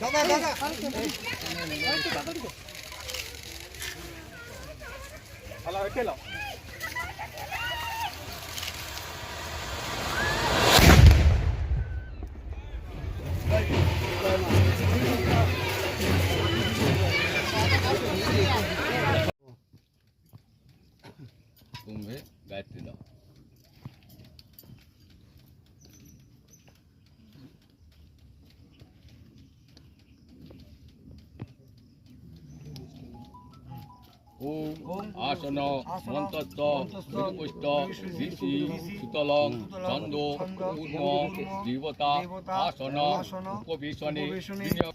দাদা দাদা। అలా పెట్టేలా আসন মন্তত্ব পুষ্ট ঋষি সুতলং ছন্দ পূর্ণ দেবতা আসন উপবেশনে বিনিয়োগ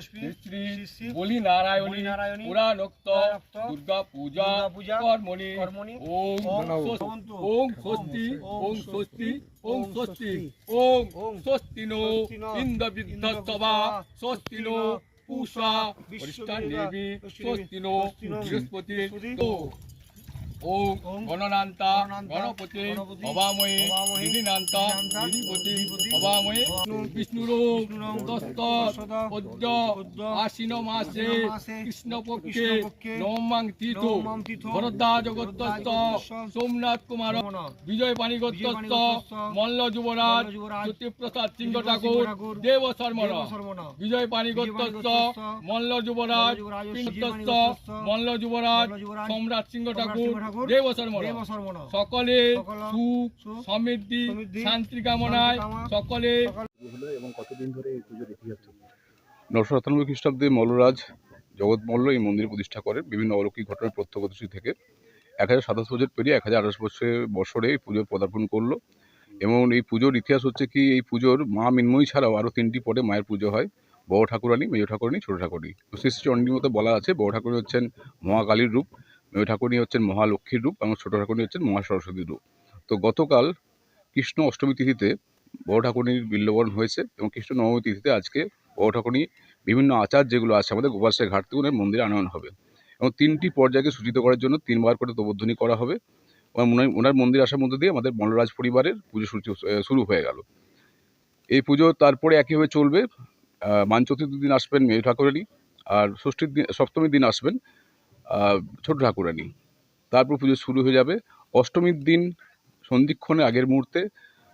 শ্রী বলি নারায়ণী পুরাণোক্ত দুর্গা পূজা কর্মণি। কর্মণি। ওং ওং স্বস্তি। ভবন্তু স্বস্তি। ওং ওং স্বস্তি। ওং ওং স্বস্তি। নো স্বস্তি নো স্বস্তি নো পূষা। বিশ্বদেবা, দেবী। স্বস্তি নো বৃহস্পতি। বৃহস্পতি, ও ওং ওং গণনান্তা গণনান্তা, গণপতি গণপতি, অবাময়ী অবাময়ী, বিধিনান্তা বিধিনান্তা, বিধিপতি বিধিপতি, অবাময়ী বিষ্ণু, বিষ্ণুরূপ বিষ্ণুরূপ, তস্ত তস্ত, পদ্য পদ্য, আশ্বিন মাসে আশ্বিন মাসে, কৃষ্ণপক্ষে কৃষ্ণপক্ষে, নবমাং তীর্থ নবমাং তীর্থ, ভরদ্বাজ গোত্রস্থ ভরদ্বাজ সোমনাথ কুমার বিজয় গোত্রস্থ, মল্ল যুবরাজ জ্যোতিপ্রসাদ সিংহ ঠাকুর দেব শর্মণ বিজয় গোত্রস্থ, মল্ল যুবরাজ মল্ল যুবরাজ, সম্রাট সিংহ ঠাকুর ঠাকুর, দেব। সকলে সুখ সমৃদ্ধি শান্তি কামনায় সকলে এবং কতদিন ধরে এই পুজোর ইতিহাস চলছে? নশো সাতানব্বই খ্রিস্টাব্দে মল্লরাজ জগৎ মল্ল এই মন্দির প্রতিষ্ঠা করেন বিভিন্ন অলৌকিক ঘটনার প্রত্যক্ষদর্শী থেকে এক হাজার সাতাশ বছর পেরিয়ে এক হাজার আঠাশ বছরে বছরে এই পুজোর পদার্পণ করল। এবং এই পুজোর ইতিহাস হচ্ছে কি এই পুজোর মা মিন্ময়ী ছাড়াও আরও তিনটি পরে মায়ের পুজো হয়। বড় ঠাকুরানী মেজ ঠাকুরানী ছোট ঠাকুরানী। তো শ্রী শ্রী চণ্ডীর মতো বলা আছে বড় ঠাকুরানী হচ্ছেন মহাকালীর রূপ। মেজ ঠাকুরানী হচ্ছেন মহালক্ষ্মীর রূপ এবং ছোটো ঠাকুরানী হচ্ছেন মহা সরস্বতীর রূপ। তো গতকাল কৃষ্ণ অষ্টমী তিথিতে বড় ঠাকুরনির বিল্লবরণ হয়েছে এবং কৃষ্ণ নবমী তিথিতে আজকে বড় ঠাকুরনি বিভিন্ন আচার যেগুলো আছে আমাদের গোপালসাই ঘাট থেকে মন্দিরে আনয়ন হবে। এবং তিনটি পর্যায়কে সূচিত করার জন্য তিনবার করে তবোধ্বনি করা হবে। ওনার- মন্দির আসার মধ্যে দিয়ে আমাদের মল্লরাজ পরিবারের পুজো শুরু হয়ে গেল। এই পুজো তারপরে একইভাবে চলবে আহ, মান চতুর্থীর দিন আসবেন মেয়ে ঠাকুরেরই আর ষষ্ঠীর দিন সপ্তমীর দিন আসবেন ছোট ঠাকুরানী। তারপর পুজো শুরু হয়ে যাবে। অষ্টমীর দিন সন্ধিক্ষণের আগের মুহূর্তে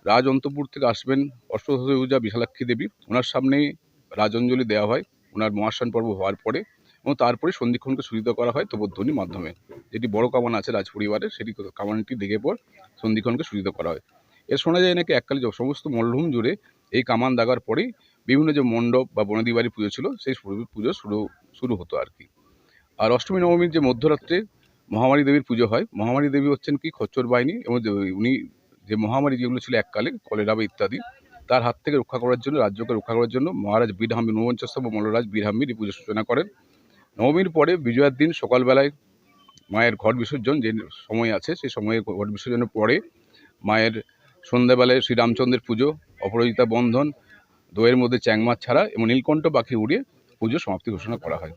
রাজ অন্তপুর থেকে আসবেন অষ্টদশভূজা বিশালাক্ষী দেবী। ওনার সামনেই রাজঞ্জলি দেওয়া হয়। ওনার মহাস্নান পর্ব হওয়ার পরে এবং তারপরে সন্ধিক্ষণকে সূচিত করা হয় তবোধ্বনির মাধ্যমে। যেটি বড় কামান আছে রাজ পরিবারের সেটি কামানটি দেখে পর সন্ধিক্ষণকে সূচিত করা হয়। এর শোনা যায় নাকি এককালে সমস্ত মল্লভূম জুড়ে এই কামান দাগার পরেই বিভিন্ন যে মণ্ডপ বা বনদি বাড়ি পুজো ছিল, সেই পুজো শুরু শুরু হতো আর কি। আর অষ্টমী নবমীর যে মধ্যরাত্রে মহামারী দেবীর পুজো হয়, মহামারী দেবী হচ্ছেন কি খচ্চর বাহিনী এবং উনি যে মহামারী যেগুলো ছিল এককালে কলেরা বা ইত্যাদি, তার হাত থেকে রক্ষা করার জন্য, রাজ্যকে রক্ষা করার জন্য মহারাজ বীরহাম্বি ঊনপঞ্চাশতম মল্লরাজ বীরহাম্বির এই পুজো সূচনা করেন। নবমীর পরে বিজয়ার দিন সকালবেলায় মায়ের ঘট বিসর্জন যে সময় আছে, সেই সময়ে ঘট বিসর্জনের পরে মায়ের সন্ধ্যাবেলায় শ্রীরামচন্দ্রের পুজো, অপরাজিতা বন্ধন, দইয়ের মধ্যে চ্যাংমাছ ছাড়া এবং নীলকণ্ঠ পাখি উড়িয়ে পুজো সমাপ্তি ঘোষণা করা হয়।